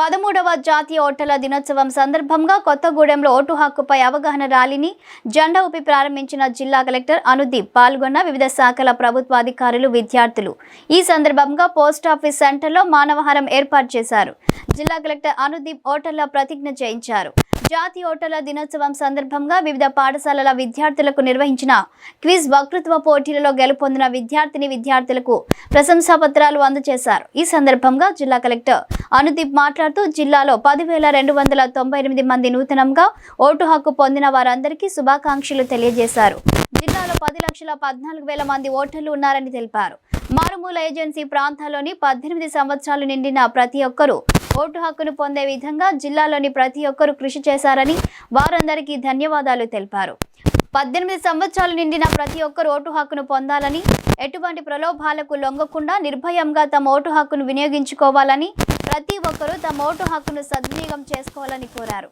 పదమూడవ జాతీయ ఓటర్ల దినోత్సవం సందర్భంగా కొత్తగూడెంలో ఓటు హక్కుపై అవగాహన ర్యాలీని జెండా ఊపి ప్రారంభించిన జిల్లా కలెక్టర్ అనుదీప్ పాల్గొన్న వివిధ శాఖల ప్రభుత్వ అధికారులు విద్యార్థులు. ఈ సందర్భంగా పోస్టాఫీస్ సెంటర్లో మానవహారం ఏర్పాటు చేశారు. జిల్లా కలెక్టర్ అనుదీప్ ఓటర్ల ప్రతిజ్ఞ చేయించారు. జాతీయ ఓటర్ల దినోత్సవం సందర్భంగా వివిధ పాఠశాలల విద్యార్థులకు నిర్వహించిన క్విజ్ వక్తృత్వ పోటీలలో గెలుపొందిన విద్యార్థిని విద్యార్థులకు ప్రశంసా పత్రాలు అందజేశారు. ఈ సందర్భంగా జిల్లా కలెక్టర్ అనుదీప్ మాట్లాడుతూ జిల్లాలో పదివేల రెండు వందల తొంభై ఎనిమిది మంది నూతనంగా ఓటు హక్కు పొందిన వారందరికీ శుభాకాంక్షలు తెలియజేశారు. జిల్లాలో పది లక్షల పద్నాలుగు వేల మంది ఓటర్లు ఉన్నారని తెలిపారు. మారుమూల ఏజెన్సీ ప్రాంతాల్లోని పద్దెనిమిది సంవత్సరాలు నిండిన ప్రతి ఒక్కరూ ఓటు హక్కును పొందే విధంగా జిల్లాలోని ప్రతి ఒక్కరూ కృషి చేశారని వారందరికీ ధన్యవాదాలు తెలిపారు. పద్దెనిమిది సంవత్సరాలు నిండిన ప్రతి ఒక్కరు ఓటు హక్కును పొందాలని ఎటువంటి ప్రలోభాలకు లొంగకుండా నిర్భయంగా తమ ఓటు హక్కును వినియోగించుకోవాలని ప్రతి ఒక్కరూ తమ ఓటు హక్కును సద్వినియోగం చేసుకోవాలని కోరారు.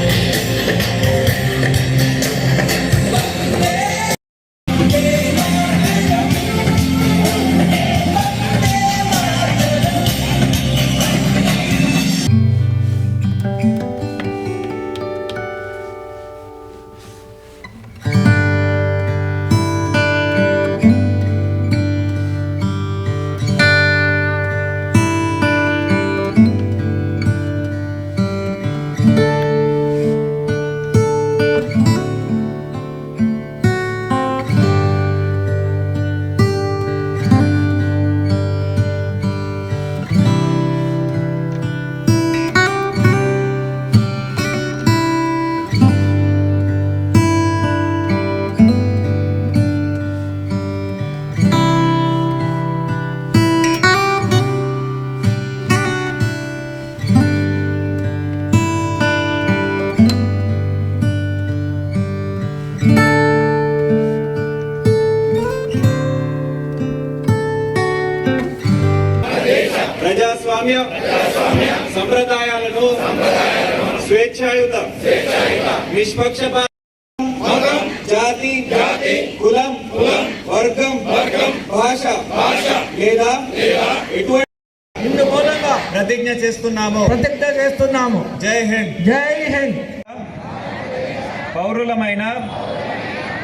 Yeah. ప్రజాస్వామ్య సంప్రదాయాలను స్వేచ్ఛాయుత. నిష్పక్షపాత జాతి కులం వర్గం భాష లేదా ఎటువంటి ప్రతిజ్ఞ చేస్తున్నాము. ప్రతిజ్ఞ చేస్తున్నాము. జై హింద్. జై హింద్. పౌరులమైన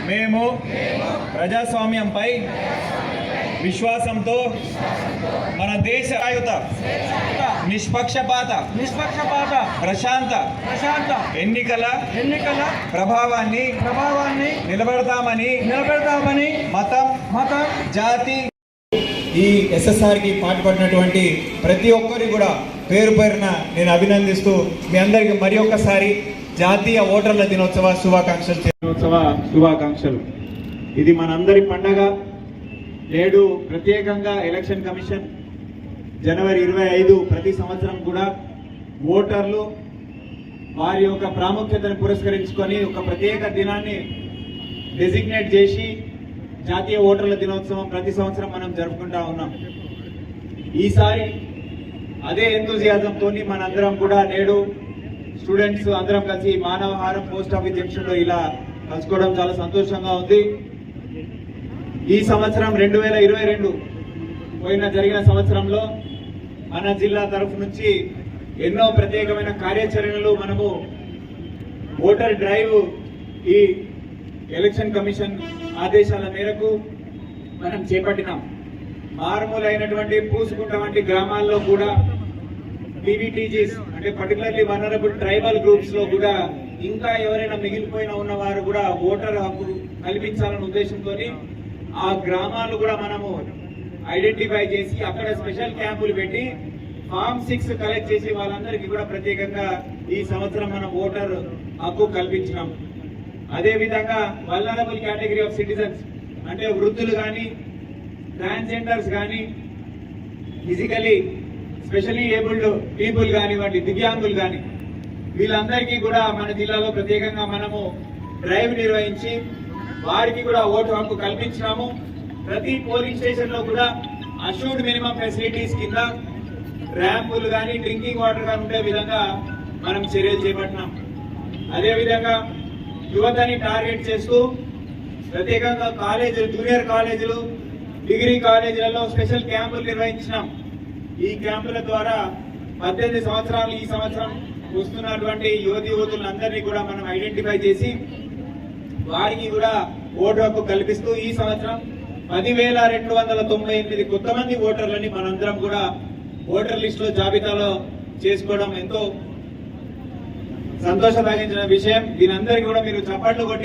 మేము ప్రజాస్వామ్యంపై విశ్వాసంతో మన దేశ ఆయుత నిష్పక్షపాత నిష్పక్షపాత ప్రశాంత ప్రశాంత ఎన్నికల ఎన్నికల ప్రభావాన్ని ప్రభావాన్ని నిలబెడతామని నిలబెడతామని మతం మతం జాతి ఈ ఎస్ఎస్ఆర్కి పాటుపడినటువంటి ప్రతి ఒక్కరి కూడా పేరు పేరున నేను అభినందిస్తూ మీ అందరికి మరి ఒక్కసారి జాతీయ ఓటర్ల దినోత్సవ శుభాకాంక్షలు. దినోత్సవ శుభాకాంక్షలు. ఇది మనందరి పండగ. నేడు ప్రత్యేకంగా ఎలక్షన్ కమిషన్ జనవరి ఇరవై ఐదు ప్రతి సంవత్సరం కూడా ఓటర్లు వారి యొక్క ప్రాముఖ్యతను పురస్కరించుకొని ఒక ప్రత్యేక దినాన్ని డెసిగ్నేట్ చేసి జాతీయ ఓటర్ల దినోత్సవం ప్రతి సంవత్సరం మనం జరుపుకుంటా ఉన్నాం. ఈసారి అదే ఎంతూజియాజంతో మనందరం కూడా నేడు స్టూడెంట్స్ అందరం కలిసి మానవహారం పోస్ట్ ఆఫీస్ జంక్షన్లో ఇలా కలుసుకోవడం చాలా సంతోషంగా ఉంది. ఈ సంవత్సరం రెండు వేల ఇరవై రెండు పోయిన జరిగిన సంవత్సరంలో మన జిల్లా తరఫు నుంచి ఎన్నో ప్రత్యేకమైన కార్యాచరణలు మనము ఓటర్ డ్రైవ్ ఈ ఎలక్షన్ కమిషన్ ఆదేశాల మేరకు మనం చేపట్టినాం. మారుమూలైనటువంటి పూసుకుంట వంటి గ్రామాల్లో కూడా పీవీటీజీస్ అంటే పర్టికులర్లీ వనరబుల్ ట్రైబల్ గ్రూప్స్లో కూడా ఇంకా ఎవరైనా మిగిలిపోయిన ఉన్నవారు కూడా ఓటర్ హక్కు కల్పించాలనే ఉద్దేశంతో ఆ గ్రామాలు కూడా మనము ఐడెంటిఫై చేసి అక్కడ స్పెషల్ క్యాంపులు పెట్టి ఫామ్ సిక్స్ కలెక్ట్ చేసి వాళ్ళందరికీ కూడా ప్రత్యేకంగా ఈ సంవత్సరం మనం ఓటర్ హక్కు కల్పించినాం. అదేవిధంగా వల్నరబుల్ కేటగిరీ ఆఫ్ సిటిజన్స్ అంటే వృద్ధులు కానీ ట్రాన్స్జెండర్స్ కానీ ఫిజికలీ స్పెషలీ ఏబుల్డ్ పీపుల్ కానివ్వండి దివ్యాంగులు కానీ వీళ్ళందరికీ కూడా మన జిల్లాలో ప్రత్యేకంగా మనము డ్రైవ్ నిర్వహించి వారికి కూడా ఓటు హక్కు కల్పించినాము. ప్రతి పోలింగ్ స్టేషన్లో కూడా అష్యూర్డ్ మినిమం ఫెసిలిటీస్ కింద ర్యాంపులు కానీ డ్రింకింగ్ వాటర్ కానీ ఉండే విధంగా మనం చర్యలు చేపట్టినాం. అదేవిధంగా యువతని టార్గెట్ చేస్తూ ప్రత్యేకంగా కాలేజీలు జూనియర్ కాలేజీలు డిగ్రీ కాలేజీలలో స్పెషల్ క్యాంపులు నిర్వహించినాం. ఈ క్యాంపుల ద్వారా పద్దెనిమిది సంవత్సరాలు ఈ సంవత్సరం వస్తున్నటువంటి యువతి యువతులందరినీ కూడా మనం ఐడెంటిఫై చేసి వారికి కూడా ఓటు హక్కు కల్పిస్తూ ఈ సంవత్సరం పదివేల రెండు వందల తొంభై ఎనిమిది కొత్త మంది ఓటర్లని మనందరం కూడా ఓటర్ లిస్టులో జాబితాలో చేసుకోవడం ఎంతో సంతోషం కలిగించిన విషయం దీనందరికీ కూడా మీరు చప్పట్లు కొట్టి